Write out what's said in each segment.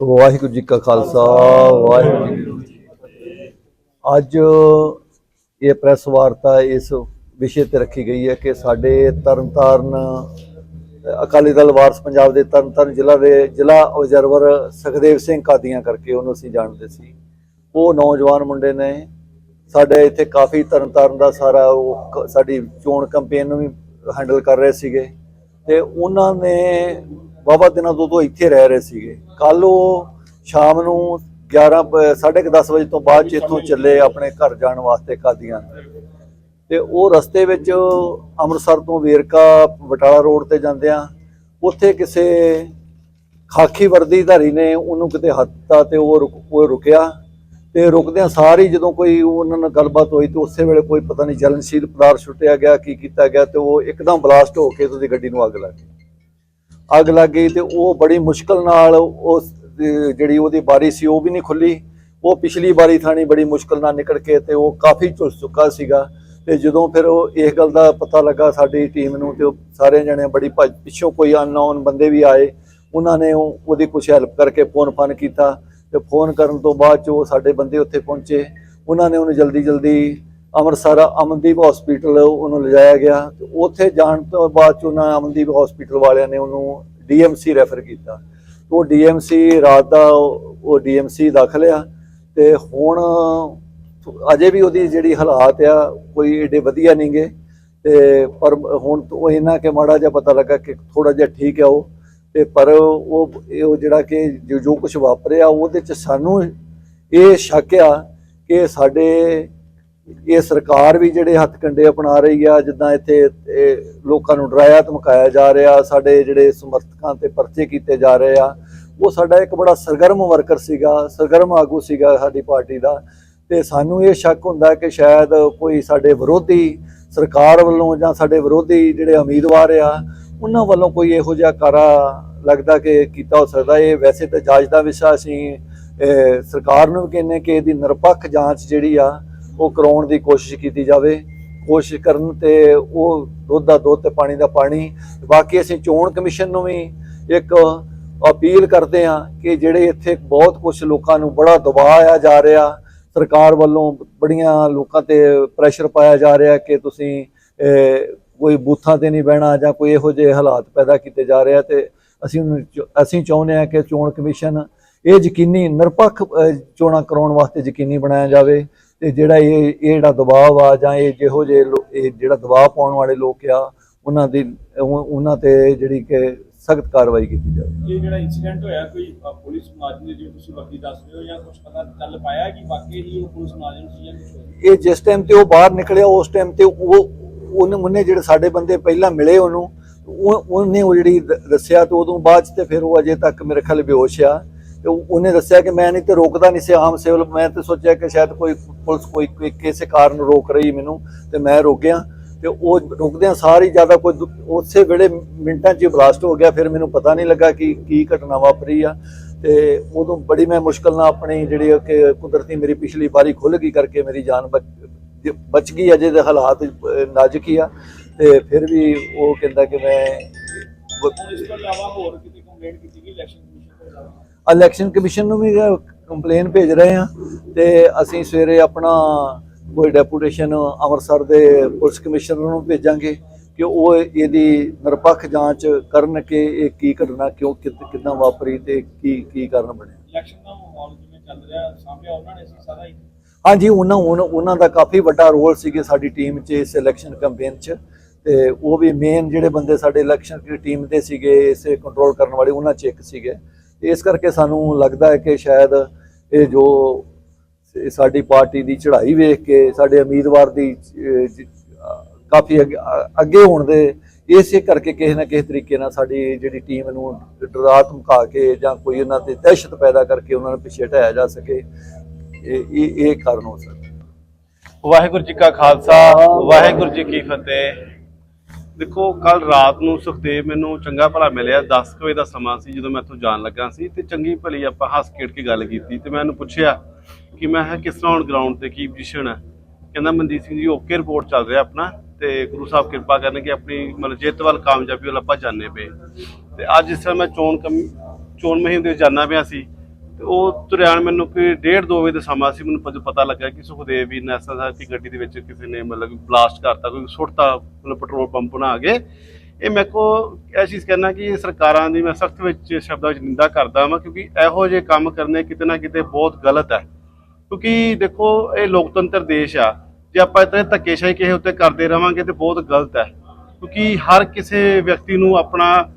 ਵਾਹਿਗੁਰੂ ਜੀ ਕਾ ਖਾਲਸਾ, ਵਾਹਿਗੁਰੂ ਜੀ ਕੀ ਫਤਿਹ। ਅੱਜ ਇਹ ਪ੍ਰੈਸ ਵਾਰਤਾ ਇਸ ਵਿਸ਼ੇ ਤੇ ਰੱਖੀ ਗਈ ਹੈ ਕਿ ਸਾਡੇ ਤਰਨਤਾਰਨ ਅਕਾਲੀ ਦਲ ਵਾਰਸ ਪੰਜਾਬ ਦੇ ਤਰਨਤਾਰਨ ਜ਼ਿਲ੍ਹਾ ਦੇ ਜ਼ਿਲ੍ਹਾ ਆਬਜ਼ਰਵਰ ਸੁਖਦੇਵ ਸਿੰਘ ਕਾਦੀਆਂ ਕਰਕੇ ਉਹਨੂੰ ਅਸੀਂ ਜਾਣਦੇ ਸੀ। ਉਹ ਨੌਜਵਾਨ ਮੁੰਡੇ ਨੇ ਸਾਡੇ ਇੱਥੇ ਕਾਫੀ ਤਰਨਤਾਰਨ ਦਾ ਸਾਰਾ ਉਹ ਕ- ਸਾਡੀ ਚੋਣ ਕੈਂਪੇਨ ਨੂੰ ਵੀ ਹੈਂਡਲ ਕਰ ਰਹੇ ਸੀਗੇ ਤੇ ਉਹਨਾਂ ਨੇ ਬਾਬਾ ਦਿਨਾਂ ਤੋਂ ਤੋਂ ਇੱਥੇ ਰਹਿ ਰਹੇ ਸੀਗੇ। ਕੱਲ ਉਹ ਸ਼ਾਮ ਨੂੰ 11 ਪ- ਸਾਢੇ ਕੁ 10 ਵਜੇ ਤੋਂ ਬਾਅਦ ਚ ਇੱਥੋਂ ਚੱਲੇ ਆਪਣੇ ਘਰ ਜਾਣ ਵਾਸਤੇ ਕਾਦੀਆਂ ਤੇ ਉਹ ਰਸਤੇ ਵਿੱਚ ਅੰਮ੍ਰਿਤਸਰ ਤੋਂ ਵੇਰਕਾ ਬਟਾਲਾ ਰੋਡ ਤੇ ਜਾਂਦਿਆਂ ਉੱਥੇ ਕਿਸੇ ਖਾਕੀ ਵਰਦੀਧਾਰੀ ਨੇ ਉਹਨੂੰ ਕਿਤੇ ਹੱਥਾ ਤੇ ਉਹ ਰੁਕ- ਉਹ ਰੁਕਿਆ। ਤੇ ਰੁਕਦਿਆਂ ਸਾਰੀ ਜਦੋਂ ਕੋਈ ਉਹਨਾਂ ਨਾਲ ਗੱਲਬਾਤ ਹੋਈ ਤੇ ਉਸੇ ਵੇਲੇ ਕੋਈ ਪਤਾ ਨਹੀਂ ਜਲਨਸ਼ੀਲ ਪਦਾਰਥ ਛੁੱਟਿਆ ਗਿਆ, ਕੀ ਕੀਤਾ ਗਿਆ ਤੇ ਉਹ ਇੱਕਦਮ ਬਲਾਸਟ ਹੋ ਕੇ ਉਹਦੀ ਗੱਡੀ ਨੂੰ ਅੱਗ ਲੱਗ ਗਈ। ਅੱਗ ਲੱਗ ਗਈ ਤੇ ਉਹ ਬੜੀ ਮੁਸ਼ਕਲ ਨਾਲ ਉਸ ਜਿਹੜੀ ਉਹਦੀ ਬਾਰੀ ਸੀ ਉਹ ਵੀ ਨਹੀਂ ਖੁੱਲੀ। ਉਹ ਪਿਛਲੀ ਬਾਰੀ ਥਾਣੀ ਬੜੀ ਮੁਸ਼ਕਲ ਨਾਲ ਨਿਕਲ ਕੇ ਤੇ ਉਹ ਕਾਫੀ ਝੁਲਸ ਚੁੱਕਾ ਸੀਗਾ। ਤੇ ਜਦੋਂ ਫਿਰ ਉਹ ਇਸ ਗੱਲ ਦਾ ਪਤਾ ਲੱਗਾ ਸਾਡੀ ਟੀਮ ਨੂੰ ਤੇ ਉਹ ਸਾਰੇ ਜਣੇ ਬੜੀ ਭੱਜ, ਪਿੱਛੋਂ ਕੋਈ ਅਨਨੋਨ ਬੰਦੇ ਵੀ ਆਏ। ਉਹਨਾਂ ਨੇ ਉਹ- ਉਹਦੀ ਕੁਝ ਹੈਲਪ ਕਰਕੇ ਫੋਨ ਫਾਨ ਕੀਤਾ ਤੇ ਫੋਨ ਕਰਨ ਤੋਂ ਬਾਅਦ ਚ ਉਹ ਸਾਡੇ ਬੰਦੇ ਉੱਥੇ ਪਹੁੰਚੇ। ਉਹਨਾਂ ਨੇ ਉਹਨੂੰ ਜਲਦੀ ਜਲਦੀ ਅੰਮ੍ਰਿਤਸਰ ਅਮਨਦੀਪ ਹਸਪੀਟਲ ਉਹਨੂੰ ਲਿਜਾਇਆ ਗਿਆ ਤੇ ਉੱਥੇ ਜਾਣ ਤੋਂ ਬਾਅਦ ਚ ਉਹਨਾਂ ਅਮਨਦੀਪ ਹਸਪੀਟਲ ਵਾਲਿਆਂ ਨੇ ਉਹਨੂੰ ਡੀਐਮਸੀ ਰੈਫਰ ਕੀਤਾ। ਉਹ ਡੀਐਮਸੀ ਰਾਤ ਦਾ ਉਹ ਡੀਐਮਸੀ ਦਾਖਲ ਆ ਤੇ ਹੁਣ ਅਜੇ ਵੀ ਉਹਦੀ ਜਿਹੜੀ ਹਾਲਾਤ ਆ ਕੋਈ ਏਡੇ ਵਧੀਆ ਨਹੀਂ ਗਏ ਤੇ ਪਰ ਹੁਣ ਉਹ ਇਹਨਾਂ ਕਿ ਮਾੜਾ ਜਿਹਾ ਪਤਾ ਲੱਗਾ ਕਿ ਥੋੜਾ ਜਿਹਾ ਠੀਕ ਆ ਉਹ। ਤੇ ਪਰ ਉਹ ਉਹ ਜਿਹੜਾ ਕਿ ਜੋ- ਜੋ ਕੁਝ ਵਾਪਰਿਆ ਉਹਦੇ ਚ ਸਾਨੂੰ ਇਹ ਸ਼ੱਕ ਆ ਕਿ ਸਾਡੇ ਇਹ ਸਰਕਾਰ ਵੀ ਜਿਹੜੇ ਹੱਥ ਕੰਡੇ ਅਪਣਾ ਰਹੀ ਆ, ਜਿੱਦਾਂ ਇੱਥੇ ਲੋਕਾਂ ਨੂੰ ਡਰਾਇਆ ਧਮਕਾਇਆ ਜਾ ਰਿਹਾ, ਸਾਡੇ ਜਿਹੜੇ ਸਮਰਥਕਾਂ ਤੇ ਪਰਚੇ ਕੀਤੇ ਜਾ ਰਹੇ ਆ, ਉਹ ਸਾਡਾ ਇੱਕ ਬੜਾ ਸਰਗਰਮ ਵਰਕਰ ਸੀਗਾ, ਸਰਗਰਮ ਆਗੂ ਸੀਗਾ ਸਾਡੀ ਪਾਰਟੀ ਦਾ, ਤੇ ਸਾਨੂੰ ਇਹ ਸ਼ੱਕ ਹੁੰਦਾ ਕਿ ਸ਼ਾਇਦ ਕੋਈ ਸਾਡੇ ਵਿਰੋਧੀ ਸਰਕਾਰ ਵੱਲੋਂ ਜਾਂ ਸਾਡੇ ਵਿਰੋਧੀ ਜਿਹੜੇ ਉਮੀਦਵਾਰ ਆ, ਉਹਨਾਂ ਵੱਲੋਂ ਕੋਈ ਇਹੋ ਜਿਹਾ ਕਾਰਾ ਲੱਗਦਾ ਕਿ ਕੀਤਾ ਹੋ ਸਕਦਾ। ਇਹ ਵੈਸੇ ਤਾਂ ਜਾਂਚ ਦਾ ਵਿਸ਼ਾ ਅਸੀਂ ਸਰਕਾਰ ਨੂੰ ਵੀ ਕਹਿੰਨੇ ਕਿ ਇਹਦੀ ਨਿਰਪੱਖ ਜਾਂਚ ਜਿਹੜੀ ਆ ਉਹ ਕਰਾਉਣ ਦੀ ਕੋਸ਼ਿਸ਼ ਕੀਤੀ ਜਾਵੇ। ਕੋਸ਼ਿਸ਼ ਕਰਨ ਤੇ ਉਹ ਦੁੱਧ ਦਾ ਦੁੱਧ ਤੇ ਪਾਣੀ ਦਾ ਪਾਣੀ। ਬਾਕੀ ਅਸੀਂ ਚੋਣ ਕਮਿਸ਼ਨ ਨੂੰ ਵੀ ਇੱਕ ਅਪੀਲ ਕਰਦੇ ਹਾਂ ਕਿ ਜਿਹੜੇ ਇੱਥੇ ਬਹੁਤ ਕੁਝ ਲੋਕਾਂ ਨੂੰ ਬੜਾ ਦਬਾਅ ਆ ਜਾ ਰਿਹਾ, ਸਰਕਾਰ ਵੱਲੋਂ ਬੜੀਆਂ ਲੋਕਾਂ ਤੇ ਪ੍ਰੈਸ਼ਰ ਪਾਇਆ ਜਾ ਰਿਹਾ ਕਿ ਤੁਸੀਂ ਕੋਈ ਬੂਥਾਂ ਤੇ ਨਹੀਂ ਬਹਿਣਾ ਜਾਂ ਕੋਈ ਇਹੋ ਜਿਹੇ ਹਾਲਾਤ ਪੈਦਾ ਕੀਤੇ ਜਾ ਰਹੇ ਆ ਤੇ ਅਸੀਂ ਚ- ਅਸੀਂ ਚਾਹੁੰਦੇ ਹਾਂ ਕਿ ਚੋਣ ਕਮਿਸ਼ਨ ਇਹ ਯਕੀਨੀ ਨਿਰਪੱਖ ਚੋਣਾਂ ਕਰਾਉਣ ਵਾਸਤੇ ਯਕੀਨੀ ਬਣਾਇਆ ਜਾਵੇ। ਤੇ ਜਿਹੜਾ ਇਹ ਇਹ ਜਿਹੜਾ ਦਬਾਅ ਆ ਜਾਂ ਇਹ ਜਿਹੋ ਜਿਹੇ ਲੋ- ਇਹ ਜਿਹੜਾ ਦਬਾਅ ਪਾਉਣ ਵਾਲੇ ਲੋਕ ਆ ਉਹਨਾਂ ਦੀ ਉਹ- ਉਹਨਾਂ ਤੇ ਜਿਹੜੀ ਕਿ ਸਖਤ ਕਾਰਵਾਈ ਕੀਤੀ ਜਾਵੇ ਇਹ ਜਿਹੜਾ ਇਨਸੀਡੈਂਟ ਹੋਇਆ ਕੋਈ ਪੁਲਿਸ ਮੁਲਾਜ਼ਮ ਦੇ ਜਿਵੇਂ ਤੁਸੀਂ ਵਰਦੀ ਦੱਸ ਰਹੇ ਹੋ ਜਾਂ ਕੁਝ ਪਤਾ ਚੱਲ ਪਾਇਆ ਕਿ ਵਾਕਈ ਹੀ ਉਹ ਪੁਲਿਸ ਮੁਲਾਜ਼ਮ ਸੀ ਜਾਂ ਹੋਰ? ਇਹ ਜਿਸ ਟਾਈਮ ਤੇ ਉਹ ਬਾਹਰ ਨਿਕਲਿਆ ਉਸ ਟਾਈਮ ਤੇ ਉਹ ਉਹਨੇ ਉਹਨੇ ਜਿਹੜੇ ਸਾਡੇ ਬੰਦੇ ਪਹਿਲਾਂ ਮਿਲੇ ਉਹਨੂੰ ਉਹ ਉਹਨੇ ਉਹ ਜਿਹੜੀ ਦੱਸਿਆ ਤੇ ਉਦੋਂ ਬਾਅਦ ਤੇ ਫਿਰ ਉਹ ਅਜੇ ਤੱਕ ਮੇਰੇ ਖਿਆਲ ਬੇਹੋਸ਼ ਆ ਤੇ ਉਹਨੇ ਦੱਸਿਆ ਕਿ ਮੈਂ ਨਹੀਂ ਤੇ ਰੋਕਦਾ ਨਹੀਂ ਸੀ ਆਮ ਸਿਵਲ ਮੈਂ ਤੇ ਸੋਚਿਆ ਕਿ ਸ਼ਾਇਦ ਕੋਈ ਪੁਲਿਸ ਕੋਈ ਕਿਸੇ ਕਾਰਨ ਰੋਕ ਰਹੀ ਮੈਨੂੰ ਤੇ ਮੈਂ ਰੋਕਿਆ ਗਿਆ ਤੇ ਉਹ ਰੁਕਦਿਆਂ ਸਾਰੀ ਜ਼ਿਆਦਾ ਕੋਈ ਉਸੇ ਵੇਲੇ ਮਿੰਟਾਂ 'ਚ ਬਲਾਸਟ ਹੋ ਗਿਆ ਫਿਰ ਮੈਨੂੰ ਪਤਾ ਨਹੀਂ ਲੱਗਾ ਕਿ ਕੀ ਘਟਨਾ ਵਾਪਰੀ ਆ ਤੇ ਉਦੋਂ ਬੜੀ ਮੈਂ ਮੁਸ਼ਕਲ ਨਾਲ ਆਪਣੀ ਜਿਹੜੀ ਕਿ ਕੁਦਰਤੀ ਮੇਰੀ ਪਿਛਲੀ ਵਾਰੀ ਖੁੱਲ ਗਈ ਕਰਕੇ ਮੇਰੀ ਜਾਨ ਬਚ ਬਚ ਗਈ ਅਜੇ ਦੇ ਹਾਲਾਤ ਅਹ, ਨਾਜ਼ੁਕ ਹੀ ਆ ਤੇ ਫਿਰ ਵੀ ਉਹ ਕਹਿੰਦਾ ਕਿ ਮੈਂ ਇਸ ਤੋਂ ਇਲਾਵਾ ਹੋਰ ਕਿਤੇ ਕੰਪਲੇਂਟ ਕੀਤੀ ਗਈ ਇਲੈਕਸ਼ਨ ਇਲੈਕਸ਼ਨ ਕਮਿਸ਼ਨ ਨੂੰ ਵੀ ਕੰਪਲੇਨ ਭੇਜ ਰਹੇ ਆ ਤੇ ਅਸੀਂ ਸਵੇਰੇ ਆਪਣਾ ਕੋਈ ਡੈਪੂਟੇਸ਼ਨ ਅੰਮ੍ਰਿਤਸਰ ਦੇ ਪੁਲਿਸ ਕਮਿਸ਼ਨਰ ਨੂੰ ਭੇਜਾਂਗੇ ਕਿ ਉਹ ਇਹਦੀ ਨਿਰਪੱਖ ਜਾਂਚ ਕਰਨ ਕਿ ਇਹ ਕੀ ਘਟਨਾ ਕਿਉਂ ਕਿੱਦ- ਵਾਪਰੀ ਤੇ ਕੀ ਕੀ ਕਾਰਨ ਬਣਿਆ। ਇਲੈਕਸ਼ਨ ਦਾ ਮਾਹੌਲ ਜਿਵੇਂ ਚੱਲ ਰਿਹਾ? ਸਾਹਮਣੇ ਉਹਨਾਂ ਨੇ ਸੀ ਸਾਰਾ ਹੀ। ਹਾਂਜੀ ਉਹਨਾਂ ਉਹਨਾਂ ਉਹਨਾਂ ਦਾ ਕਾਫੀ ਵੱਡਾ ਰੋਲ ਸੀਗੇ ਸਾਡੀ ਟੀਮ 'ਚ ਇਸ ਇਲੈਕਸ਼ਨ ਕੈਂਪੇਨ 'ਚ ਤੇ ਉਹ ਵੀ ਮੇਨ ਜਿਹੜੇ ਬੰਦੇ ਸਾਡੇ ਇਲੈਕਸ਼ਨ ਦੀ ਟੀਮ ਦੇ ਸੀਗੇ ਇਸੇ ਕੰਟਰੋਲ ਕਰਨ ਵਾਲੇ ਉਹਨਾਂ 'ਚ ਇੱਕ ਸੀਗੇ। ਇਸ ਕਰਕੇ ਸਾਨੂੰ ਲੱਗਦਾ ਹੈ ਕਿ ਸ਼ਾਇਦ ਇਹ ਜੋ ਸਾਡੀ ਪਾਰਟੀ ਦੀ ਚੜ੍ਹਾਈ ਵੇਖ ਕੇ ਸਾਡੇ ਉਮੀਦਵਾਰ ਦੀ ਕਾਫੀ ਅੱਗੇ- ਹੋਣ ਦੇ ਇਸੇ ਕਰਕੇ ਕਿਸੇ ਨਾ ਕਿਸੇ ਤਰੀਕੇ ਨਾਲ ਸਾਡੀ ਜਿਹੜੀ ਟੀਮ ਨੂੰ ਡਰਾ ਧਮਕਾ ਕੇ ਜਾਂ ਕੋਈ ਉਹਨਾਂ ਤੇ ਦਹਿਸ਼ਤ ਪੈਦਾ ਕਰਕੇ ਉਹਨਾਂ ਨੂੰ ਪਿੱਛੇ ਹਟਾਇਆ ਜਾ ਸਕੇ ਇਹ ਇਹ ਕਾਰਨ ਹੋ ਸਕਦਾ। ਵਾਹਿਗੁਰੂ ਜੀ ਕਾ ਖਾਲਸਾ ਵਾਹਿਗੁਰੂ ਜੀ ਕੀ ਫਤਿਹ। ਦੇਖੋ ਕੱਲ ਰਾਤ ਨੂੰ ਸੁਖਦੇਵ ਮੈਨੂੰ ਚੰਗਾ ਭਲਾ ਮਿਲਿਆ। 10 ਕੁ ਵਜੇ ਦਾ ਸਮਾਂ ਸੀ ਜਦੋਂ ਮੈਂ ਇੱਥੋਂ ਜਾਣ ਲੱਗਾ ਸੀ ਤੇ ਚੰਗੀ ਭਲੀ ਆਪਾਂ ਹੱਸ ਖੇਡ ਕੇ ਗੱਲ ਕੀਤੀ ਤੇ ਮੈਂ ਉਹਨੂੰ ਪੁੱਛਿਆ ਕਿ ਮੈਂ ਕਿਹਾ, ਕਿਸ ਤਰ੍ਹਾਂ ਹੁਣ ਗਰਾਊਂਡ ਤੇ ਕੀ ਪੋਜੀਸ਼ਨ ਹੈ? ਕਹਿੰਦਾ, ਮਨਦੀਪ ਸਿੰਘ ਜੀ ਓਕੇ ਰਿਪੋਰਟ ਚੱਲ ਰਿਹਾ ਆਪਣਾ ਤੇ ਗੁਰੂ ਸਾਹਿਬ ਕਿਰਪਾ ਕਰਨ ਕਿ ਆਪਣੀ ਮਤਲਬ ਜਿੱਤ ਵੱਲ ਕਾਮਯਾਬੀ ਵੱਲ ਆਪਾਂ ਜਾਣੇ ਪਏ। ਤੇ ਅੱਜ ਇਸ ਤਰ੍ਹਾਂ ਮੈਂ ਚੋਣ ਕਮ, ਚੋਣ ਮੁਹਿੰਮ ਦੇ ਜਾਣਾ ਪਿਆ ਸੀ ਤੇ ਉਹ ਤੁਰਿਆਣ ਮੈਨੂੰ ਕੋਈ ਡੇਢ ਦੋ ਵਜੇ ਦਾ ਸਮਾਂ ਸੀ, ਮੈਨੂੰ ਪਤਾ- ਪਤਾ ਲੱਗਾ ਕਿ ਸੁਖਦੇਵ ਵੀ ਨੈਸ਼ਨਲ ਸਾਹਿਬ ਦੀ ਗੱਡੀ ਦੇ ਵਿੱਚ ਕਿਸੇ ਨੇ ਮਤਲਬ ਬਲਾਸਟ ਕਰਤਾ, ਕੋਈ ਸੁੱਟਤਾ, ਮਤਲਬ ਪੈਟਰੋਲ ਪੰਪ ਬਣਾ ਕੇ। ਇਹ ਮੇਰੇ ਕੋ ਇਹ ਚੀਜ਼ ਕਹਿਣਾ ਕਿ ਇਹ ਸਰਕਾਰਾਂ ਦੀ ਮੈਂ ਸਖਤ ਵਿੱਚ ਸ਼ਬਦਾਂ ਵਿੱਚ ਨਿੰਦਾ ਕਰਦਾ ਹਾਂ ਕਿਉਂਕਿ ਇਹੋ ਜਿਹੇ ਕੰਮ ਕਰਨੇ ਕਿਤੇ ਨਾ ਕਿਤੇ ਬਹੁਤ ਗਲਤ ਹੈ। ਕਿਉਂਕਿ ਦੇਖੋ, ਇਹ ਲੋਕਤੰਤਰ ਦੇਸ਼ ਆ, ਜੇ ਆਪਾਂ ਇਤਨੇ ਧੱਕੇਸ਼ਾਹੀ ਕਿਸੇ ਉੱਤੇ ਕਰਦੇ ਰਵਾਂਗੇ ਤੇ ਬਹੁਤ ਗਲਤ ਹੈ। ਕਿਉਂਕਿ ਹਰ ਕਿਸੇ ਵਿਅਕਤੀ ਨੂੰ ਆਪਣਾ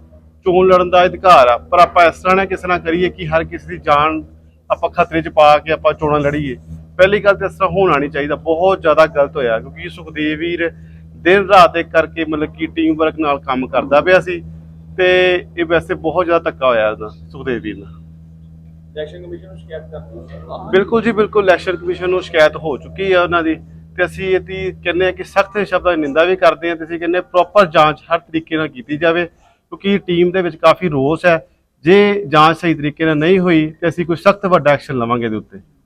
ਚੋਣ ਲੜਨ ਦਾ ਅਧਿਕਾਰ ਆ। ਪਰ ਆਪਾਂ ਇਸ ਤਰ੍ਹਾਂ ਨਾ ਕਿਸੇ ਨਾਲ ਕਰੀਏ ਕਿ ਹਰ ਕਿਸੇ ਦੀ ਜਾਨ ਆਪਾਂ ਖਤਰੇ 'ਚ ਪਾ ਕੇ ਆਪਾਂ ਚੋਣਾਂ ਲੜੀਏ। ਪਹਿਲੀ ਗੱਲ ਤਾਂ ਇਸ ਤਰ੍ਹਾਂ ਹੋਣਾ ਨਹੀਂ ਚਾਹੀਦਾ। ਬਹੁਤ ਜ਼ਿਆਦਾ ਗਲਤ ਹੋਇਆ ਕਿਉਂਕਿ ਸੁਖਦੇਵ ਵੀਰ ਦਿਨ ਰਾਤ ਇੱਕ ਕਰਕੇ ਮਤਲਬ ਕਿ ਟੀਮ ਵਰਕ ਨਾਲ ਕੰਮ ਕਰਦਾ ਪਿਆ ਸੀ ਤੇ ਇਹ ਵੈਸੇ ਬਹੁਤ ਜ਼ਿਆਦਾ ਧੱਕਾ ਹੋਇਆ ਇਹਦਾ ਸੁਖਦੇਵ ਵੀਰ ਨਾਲ। ਇਲੈਕਸ਼ਨ ਕਮਿਸ਼ਨ ਨੂੰ ਸ਼ਿਕਾਇਤ ਕਰਤੀ ਬਿਲਕੁਲ ਜੀ ਬਿਲਕੁਲ ਇਲੈਕਸ਼ਨ ਕਮਿਸ਼ਨ ਨੂੰ ਸ਼ਿਕਾਇਤ ਹੋ ਚੁੱਕੀ ਹੈ ਉਹਨਾਂ ਦੀ ਤੇ ਅਸੀਂ ਇਹਦੀ ਕਹਿੰਦੇ ਆ ਕਿ ਸਖਤ ਸ਼ਬਦਾਂ ਦੀ ਨਿੰਦਾ ਵੀ ਕਰਦੇ ਹਾਂ ਤੇ ਅਸੀਂ ਕਹਿੰਦੇ ਪ੍ਰੋਪਰ ਜਾਂਚ ਹਰ ਤਰੀਕੇ ਨਾਲ ਕੀਤੀ ਜਾਵੇ। ਕਿਉਂਕਿ ਟੀਮ ਦੇ ਵਿੱਚ ਕਾਫੀ ਰੋਸ ਹੈ। ਜੇ ਜਾਂਚ ਸਹੀ ਤਰੀਕੇ ਨਾਲ ਨਹੀਂ ਹੋਈ ਤੇ ਅਸੀਂ ਕੋਈ ਸਖਤ ਵੱਡਾ ਐਕਸ਼ਨ ਲਵਾਂਗੇ ਇਹਦੇ ਉੱਤੇ।